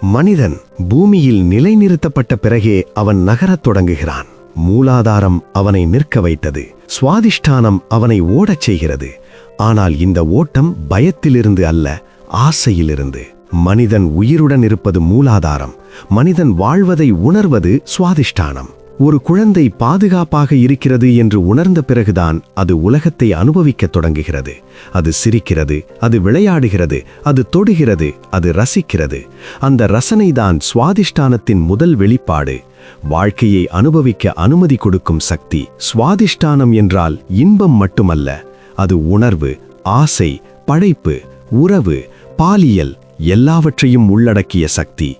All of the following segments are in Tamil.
மனிதன் பூமியில் நிலைநிறுத்தப்பட்ட பிறகே அவன் நகரத் தொடங்குகிறான். மூலாதாரம் அவனை நிற்க வைத்தது. சுவாதிஷ்டானம் அவனை ஓடச் செய்கிறது. ஆனால் இந்த ஓட்டம் பயத்திலிருந்து அல்ல ஆசையிலிருந்து. மனிதன் உயிருடன் இருப்பது மூலாதாரம். மனிதன் வாழ்வதை உணர்வது சுவாதிஷ்டானம். ஒரு குழந்தை பாதுகாப்பாக இருக்கிறது என்று உணர்ந்த பிறகுதான் அது உலகத்தை அனுபவிக்க தொடங்குகிறது. அது சிரிக்கிறது அது விளையாடுகிறது அது தொடுகிறது அது ரசிக்கிறது. அந்த ரசனைதான் சுவாதிஷ்டானத்தின் முதல் வெளிப்பாடு. வாழ்க்கையை அனுபவிக்க அனுமதி கொடுக்கும் சக்தி சுவாதிஷ்டானம் என்றால் இன்பம் மட்டுமல்ல. அது உணர்வு ஆசை படைப்பு உறவு பாலியல் எல்லாவற்றையும் உள்ளடக்கிய சக்தி.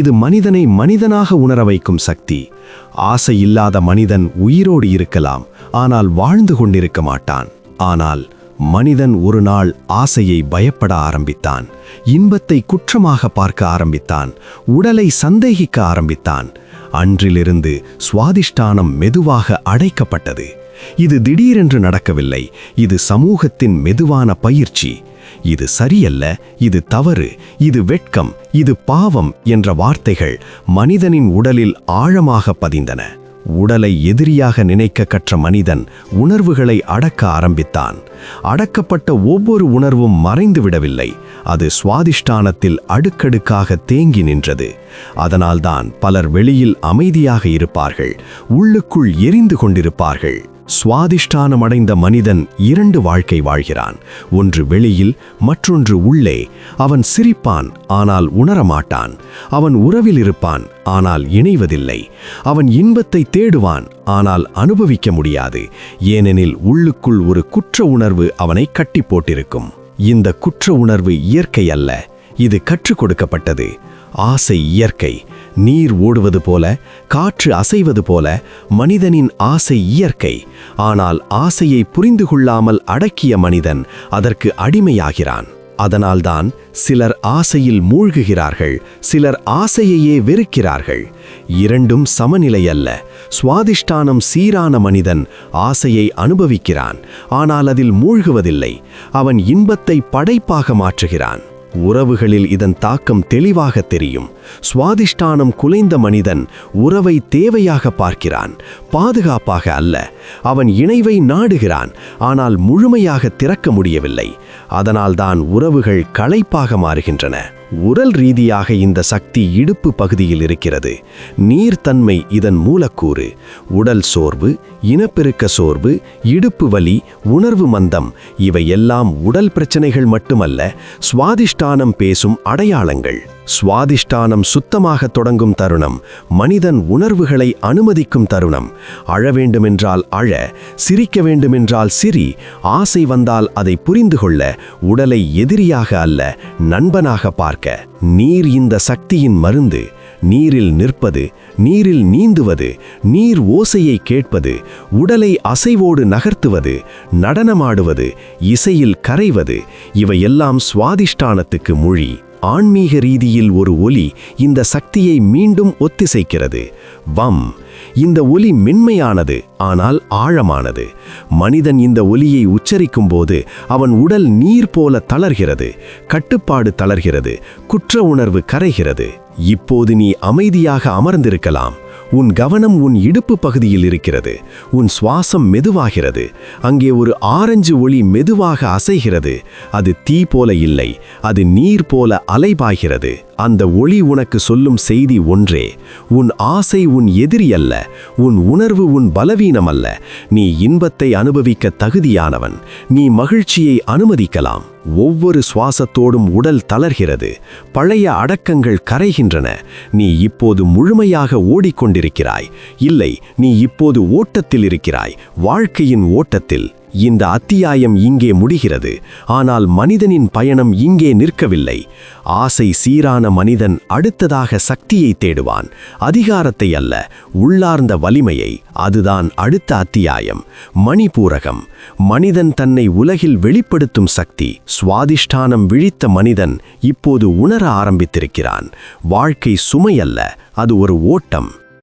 இது மனிதனை மனிதனாக உணர வைக்கும் சக்தி. ஆசை இல்லாத மனிதன் உயிரோடு இருக்கலாம் ஆனால் வாழ்ந்து கொண்டிருக்க மாட்டான். ஆனால் மனிதன் ஒரு நாள் ஆசையை பயப்பட ஆரம்பித்தான் இன்பத்தை குற்றமாக பார்க்க ஆரம்பித்தான் உடலை சந்தேகிக்க ஆரம்பித்தான். அன்றிலிருந்து சுவாதிஷ்டானம் மெதுவாக அடைக்கப்பட்டது. இது திடீரென்று நடக்கவில்லை இது சமூகத்தின் மெதுவான பயிற்சி. இது சரியல்ல இது தவறு இது வெட்கம் இது பாவம் என்ற வார்த்தைகள் மனிதனின் உடலில் ஆழமாக பதிந்தன. உடலை எதிரியாக நினைக்க கற்ற மனிதன் உணர்வுகளை அடக்க ஆரம்பித்தான். அடக்கப்பட்ட ஒவ்வொரு உணர்வும் மறைந்து விடவில்லை. அது சுவாதிஷ்டானத்தில் அடுக்கடுக்காக தேங்கி நின்றது. அதனால்தான் பலர் வெளியில் அமைதியாக இருப்பார்கள் உள்ளுக்குள் எரிந்து கொண்டிருப்பார்கள். சுவாதிஷ்டானம் அடைந்த மனிதன் இரண்டு வாழ்க்கை வாழ்கிறான். ஒன்று வெளியில் மற்றொன்று உள்ளே. அவன் சிரிப்பான் ஆனால் உணரமாட்டான். அவன் உறவில் இருப்பான் ஆனால் இணைவதில்லை. அவன் இன்பத்தை தேடுவான் ஆனால் அனுபவிக்க முடியாது. ஏனெனில் உள்ளுக்குள் ஒரு குற்ற உணர்வு அவனை கட்டி போட்டிருக்கும். இந்த குற்ற உணர்வு இயற்கை அல்ல இது கற்றுக் கொடுக்கப்பட்டது. ஆசை இயற்கை. நீர் ஓடுவது போல காற்று அசைவது போல மனிதனின் ஆசை இயற்கை. ஆனால் ஆசையை புரிந்து கொள்ளாமல் அடக்கிய மனிதன் அதற்கு அடிமையாகிறான். அதனால்தான் சிலர் ஆசையில் மூழ்குகிறார்கள் சிலர் ஆசையையே வெறுக்கிறார்கள். இரண்டும் சமநிலை அல்ல சுவாதிஷ்டானம் சீரான மனிதன் ஆசையை அனுபவிக்கிறான் ஆனால் அதில் மூழ்குவதில்லை. அவன் இன்பத்தை படைப்பாக மாற்றுகிறான். உறவுகளில் இதன் தாக்கம் தெளிவாக தெரியும். சுவாதிஷ்டானம் குலைந்த மனிதன் உறவை தேவையாக பார்க்கிறான் பாதுகாப்பாக அல்ல. அவன் இணைவை நாடுகிறான் ஆனால் முழுமையாக திறக்க முடியவில்லை. அதனால்தான் உறவுகள் களைப்பாக மாறுகின்றன. உடல் ரீதியாக இந்த சக்தி இடுப்பு பகுதியில் இருக்கிறது. நீர்த்தன்மை இதன் மூலக்கூறு. உடல் சோர்வு இனப்பெருக்க சோர்வு இடுப்பு வலி உணர்வு மந்தம் இவையெல்லாம் உடல் பிரச்சனைகள் மட்டுமல்ல சுவாதிஷ்டானம் பேசும் அடையாளங்கள். சுவாதிஷ்டானம் சுத்தமாக தொடங்கும் தருணம் மனிதன் உணர்வுகளை அனுமதிக்கும் தருணம். அழ வேண்டுமென்றால் அழ சிரிக்க வேண்டுமென்றால் சிரி ஆசை வந்தால் அதை புரிந்து கொள்ள உடலை எதிரியாக அல்ல நண்பனாக பார்க்க. நீர் இந்த சக்தியின் மருந்து நீரில் நிற்பது நீரில் நீந்துவது நீர் ஓசையை கேட்பது உடலை அசைவோடு நகர்த்துவது நடனமாடுவது இசையில் கரைவது இவையெல்லாம் சுவாதிஷ்டானத்துக்கு மொழி. ஆன்மீக ரீதியில் ஒரு ஒலி இந்த சக்தியை மீண்டும் ஒத்திசைக்கிறது. வம். இந்த ஒலி மென்மையானது ஆனால் ஆழமானது. மனிதன் இந்த ஒலியை உச்சரிக்கும் போது அவன் உடல் நீர் போல தளர்கிறது கட்டுப்பாடு தளர்கிறது குற்ற உணர்வு கரைகிறது. இப்போது நீ அமைதியாக அமர்ந்திருக்கலாம். உன் கவனம் உன் இடுப்பு பகுதியில் இருக்கிறது. உன் சுவாசம் மெதுவாகிறது. அங்கே ஒரு ஆரஞ்சு ஒளி மெதுவாக அசைகிறது. அது தீ போல இல்லை. அது நீர் போல அலைபாய்கிறது. அந்த ஒளி உனக்கு சொல்லும் செய்தி ஒன்றே. உன் ஆசை உன் எதிரி அல்ல. உன் உணர்வு உன் பலவீனம் அல்ல. நீ இன்பத்தை அனுபவிக்க தகுதியானவன். நீ மகிழ்ச்சியை அனுமதிக்கலாம். ஒவ்வொரு சுவாசத்தோடும் உடல் தளர்கிறது. பழைய அடக்கங்கள் கரைகின்றன. நீ இப்போது முழுமையாக ஓடிக்கொண்டிருக்கிறாய். இல்லை நீ இப்போது ஓட்டத்தில் இருக்கிறாய். வாழ்க்கையின் ஓட்டத்தில். இந்த அத்தியாயம் இங்கே முடிகிறது. ஆனால் மனிதனின் பயணம் இங்கே நிற்கவில்லை. ஆசை சீரான மனிதன் அடுத்ததாக சக்தியை தேடுவான். அதிகாரத்தை அல்ல உள்ளார்ந்த வலிமையை. அதுதான் அடுத்த அத்தியாயம். மணிபூரகம் மனிதன் தன்னை உலகில் வெளிப்படுத்தும் சக்தி. சுவாதிஷ்டானம் விழித்த மனிதன் இப்போது உணர ஆரம்பித்திருக்கிறான். வாழ்க்கை சுமையல்ல அது ஒரு ஓட்டம்.